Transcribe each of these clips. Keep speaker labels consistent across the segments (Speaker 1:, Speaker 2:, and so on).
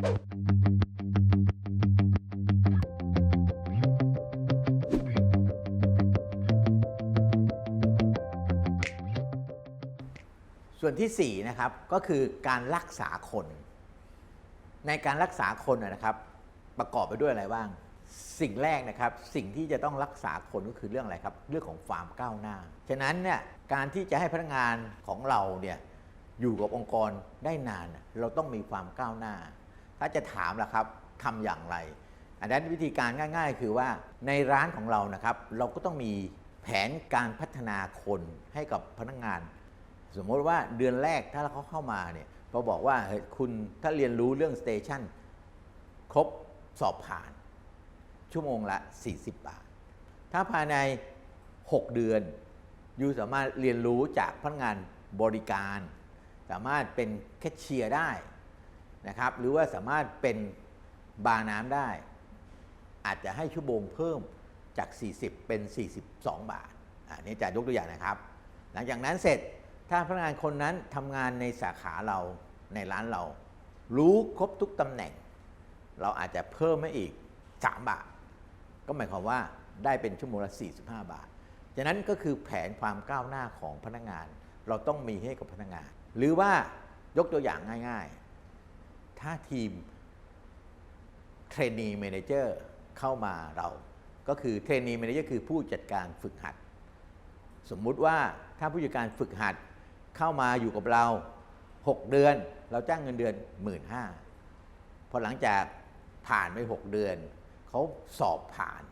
Speaker 1: ส่วนที่สี่นะครับก็คือการรักษาคน ในการรักษาคนนะครับ ประกอบไปด้วยอะไรบ้าง สิ่งแรกนะครับ สิ่งที่จะต้องรักษาคนก็คือเรื่องอะไรครับ เรื่องของความก้าวหน้า ฉะนั้นเนี่ยการที่จะให้พนักงานของเราเนี่ยอยู่กับองค์กรได้นาน เราต้องมีความก้าวหน้า ถ้าจะถามล่ะครับทำอย่างไร อันนั้นวิธีการง่าย ๆ คือว่าในร้านของเรานะครับ เราก็ต้องมีแผนการพัฒนาคนให้กับพนักงาน สมมติว่าเดือนแรกถ้าเขาเข้ามาเนี่ยเราบอกว่าคุณถ้าเรียนรู้เรื่องสเตชันครบสอบผ่าน ชั่วโมงละ 40 บาท ถ้าภายใน 6 เดือนยูสามารถเรียนรู้จากพนักงานบริการ สามารถเป็นแคชเชียร์ได้ นะครับ หรือว่าสามารถเป็นบาร์น้ำได้ อาจจะให้ชั่วโมงเพิ่มจาก 40 เป็น 42 บาทอันนี้จะยกตัวอย่างนะครับ หลังจากนั้นเสร็จถ้าพนักงานคนนั้นทำงานในสาขาเราในร้านเรา รู้ครบทุกตำแหน่ง เราอาจจะเพิ่มให้อีก 3 บาท ก็หมายความว่าได้เป็นชั่วโมงละ 45 บาทฉะนั้นก็คือแผนความก้าวหน้าของพนักงาน เราต้องมีให้กับพนักงาน หรือว่ายกตัวอย่างง่าย ๆ ถ้าทีมเทรนนีเมนเจอร์เข้ามาเรา ก็คือเทรนนีเมนเจอร์คือผู้จัดการฝึกหัด สมมุติว่าถ้าผู้จัดการฝึกหัดเข้ามาอยู่กับเรา 6 เดือน เราจ้างเงินเดือน 1 5ื่นพอหลังจากผ่านไป 6 เดือน เขาสอบผ่าน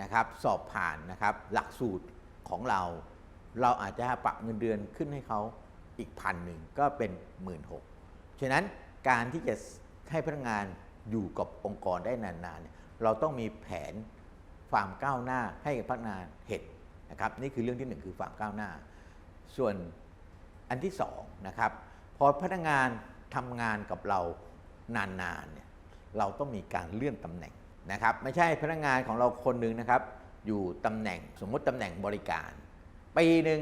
Speaker 1: นะครับสอบผ่านนะครับหลักสูตรของเรา เราอาจจะปรับเงินเดือนขึ้นให้เขาอีกพันหนึ่งก็เป็น 1 6ื่นฉะนั้น การที่จะให้พนักงานอยู่กับองค์กรได้นานๆ เราต้องมีแผนความก้าวหน้าให้พนักงานเห็นนะครับนี่คือเรื่องที่หนึ่งคือความก้าวหน้า ส่วนอันที่สองนะครับพอพนักงานทำงานกับเรานานๆเนี่ยเราต้องมีการเลื่อนตำแหน่งนะครับ ไม่ใช่พนักงานของเราคนหนึ่งนะครับ อยู่ตำแหน่งสมมติตำแหน่งบริการปีหนึ่ง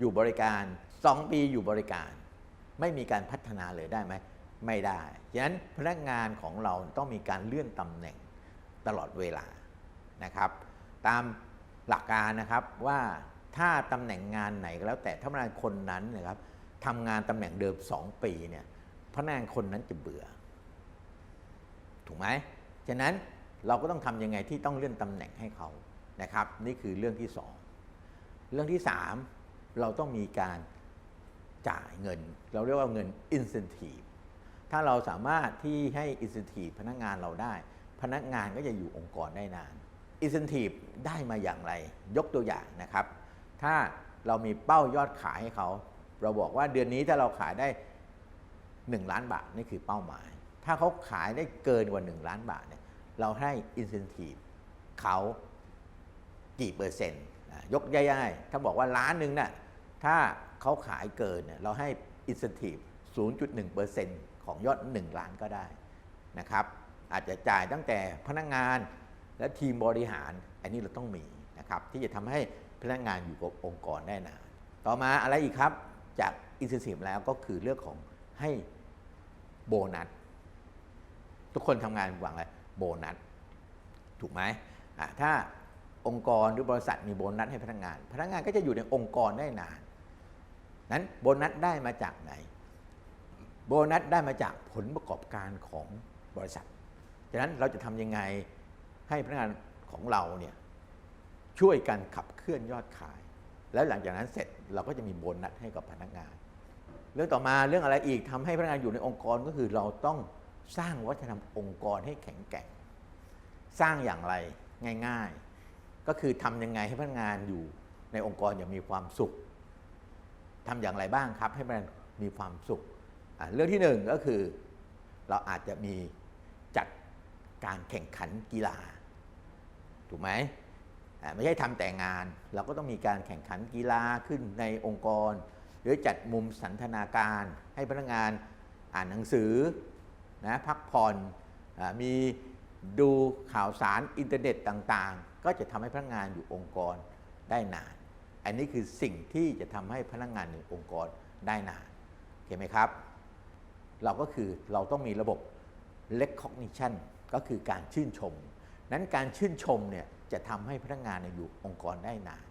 Speaker 1: อยู่บริการ 2 ปีอยู่บริการ ไม่มีการพัฒนาเลยได้ไหม ไม่ได้ฉะนั้นพนักงานของเราต้องมีการเลื่อนตำแหน่งตลอดเวลานะครับ ตามหลักการนะครับว่าถ้าตำแหน่งงานไหนก็แล้วแต่ถ้าพนักงานคนนั้นนะครับทำงานตำแหน่งเดิม 2 ปีเนี่ยพนักงานคนนั้นจะเบื่อ ถูกไหมฉะนั้นเราก็ต้องทำยังไงที่ต้องเลื่อนตำแหน่งให้เขานะครับ นี่คือเรื่องที่ 2 เรื่องที่ 3 เราต้องมีการจ่ายเงิน เราเรียกว่าเงิน incentive ถ้าเราสามารถที่ให้ incentive พนักงานเราได้ พนักงานก็จะอยู่องค์กรได้นาน incentive ได้มาอย่างไร ยกตัวอย่างนะครับ ถ้าเรามีเป้ายอดขายให้เขา เราบอกว่าเดือนนี้ถ้าเราขายได้ 1 ล้านบาทนี่คือเป้าหมาย ถ้าเขาขายได้เกินกว่า 1 ล้านบาทเนี่ยเราให้ incentive เขากี่เปอร์เซ็นต์ยกย่ายๆ ถ้าบอกว่าล้านหนึ่งน่ะถ้าเขาขายเกินเนี่ยเราให้ incentive 0.1% ของยอด 1 ล้านก็ได้นะครับอาจจะจ่ายตั้งแต่พนักงานและทีมบริหาร อันนี้เราต้องมีนะครับที่จะทำให้พนักงานอยู่กับองค์กรได้นานต่อมาอะไรอีกครับจาก incentive แล้วก็คือเรื่องของให้โบนัสทุกคนทำงานหวังอะไรโบนัสถูกไหมถ้าองค์กรหรือบริษัทมีโบนัสให้พนักงาน พนักงานก็จะอยู่ในองค์กรได้นาน นั้นโบนัสได้มาจากไหน บนัสได้มาจากผลประกอบการของบริษัทฉะนั้นเราจะทำยังไงให้พนักงานของเราเนี่ยช่วยกันขับเคลื่อนยอดขาย แล้วหลังจากนั้นเสร็จเราก็จะมีโบนัสให้กับพนักงาน เรื่องต่อมาเรื่องอะไรอีกทำให้พนักงานอยู่ในองค์กรก็คือเราต้องสร้างวัฒนธรรมองค์กรให้แข็งแกร่ง สร้างอย่างไรง่าย ๆ ก็คือทำยังไงให้พนักงานอยู่ในองค์กรอย่างมีความสุขทำอย่างไรบ้างครับให้มันมีความสุข เรื่องที่หนึ่งก็คือเราอาจจะมีจัดการแข่งขันกีฬา ถูกไหมไม่ใช่ทำแต่งาน เราก็ต้องมีการแข่งขันกีฬาขึ้นในองค์กร หรือจัดมุมสันทนาการให้พนักงานอ่านหนังสือนะพักผ่อนอมีดูข่าวสารอินเทอร์เน็ตต่างๆ ก็จะทำให้พนักงานอยู่องค์กรได้นาน อันนี้คือสิ่งที่จะทำให้พนักงานในองค์กรได้นานโอเคไหมครับ เราก็คือเราต้องมีระบบ recognition ก็คือการชื่นชม นั้นการชื่นชมเนี่ยจะทำให้พนักงานนยอยู่องค์กรได้นาน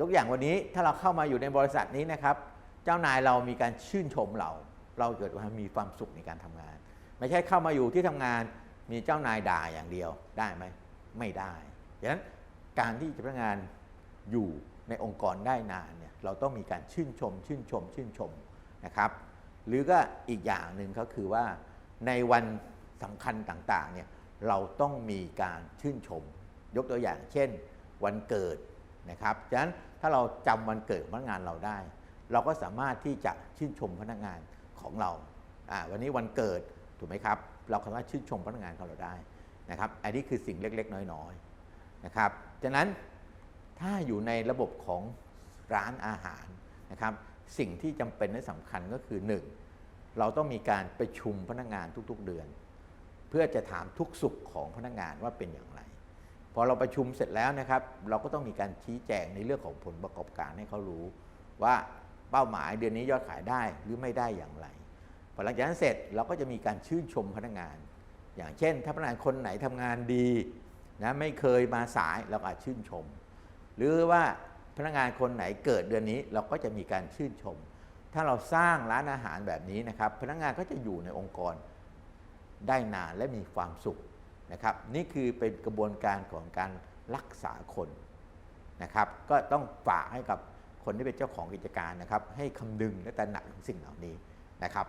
Speaker 1: ยกอย่างวันนี้ถ้าเราเข้ามาอยู่ในบริษัทนี้นะครับ เจ้านายเรามีการชื่นชมเรา เราเกิดความมีความสุขในการทำงาน ไม่ใช่เข้ามาอยู่ที่ทำงานมีเจ้านายด่าอย่างเดียวได้ไหมไม่ได้ดังนั้นการที่จะพนักงานอยู่ในองค์กรได้นานเนี่ยเราต้องมีการชื่นชม ชื่นชม ชื่นชมนะครับ หรือก็อีกอย่างหนึ่งก็คือว่าในวันสำคัญต่างๆเนี่ยเราต้องมีการชื่นชม ยกตัวอย่างเช่น วันเกิดนะครับฉะนั้นถ้าเราจำวันเกิดพนักงานเราได้ เราก็สามารถที่จะชื่นชมพนักงานของเราอ่าวันนี้วันเกิดถูกไหมครับ เราสามารถชื่นชมพนักงานของเราได้นะครับอันนี้คือสิ่งเล็กๆ น้อยๆนะครับฉะนั้นถ้าอยู่ในระบบของร้านอาหารนะครับ สิ่งที่จำเป็นและสำคัญก็คือ 1. เราต้องมีการประชุมพนักงานทุกๆเดือน เพื่อจะถามทุกสุขของพนักงานว่าเป็นอย่างไร พอเราประชุมเสร็จแล้วนะครับ เราก็ต้องมีการชี้แจงในเรื่องของผลประกอบการให้เขารู้ ว่าเป้าหมายเดือนนี้ยอดขายได้หรือไม่ได้อย่างไรพอหลังจากนั้นเสร็จเราก็จะมีการชื่นชมพนักงาน อย่างเช่น ถ้าพนักงานคนไหนทำงานดีนะไม่เคยมาสายเราก็อาจชื่นชม หรือว่า พนักงานคนไหนเกิดเดือนนี้เราก็จะมีการชื่นชม ถ้าเราสร้างร้านอาหารแบบนี้นะครับ พนักงานก็จะอยู่ในองค์กรได้นานและมีความสุขนะครับ นี่คือเป็นกระบวนการของการรักษาคนนะครับ ก็ต้องฝากให้กับคนที่เป็นเจ้าของกิจการนะครับ ให้คำนึงและตระหนักถึงสิ่งเหล่านี้นะครับ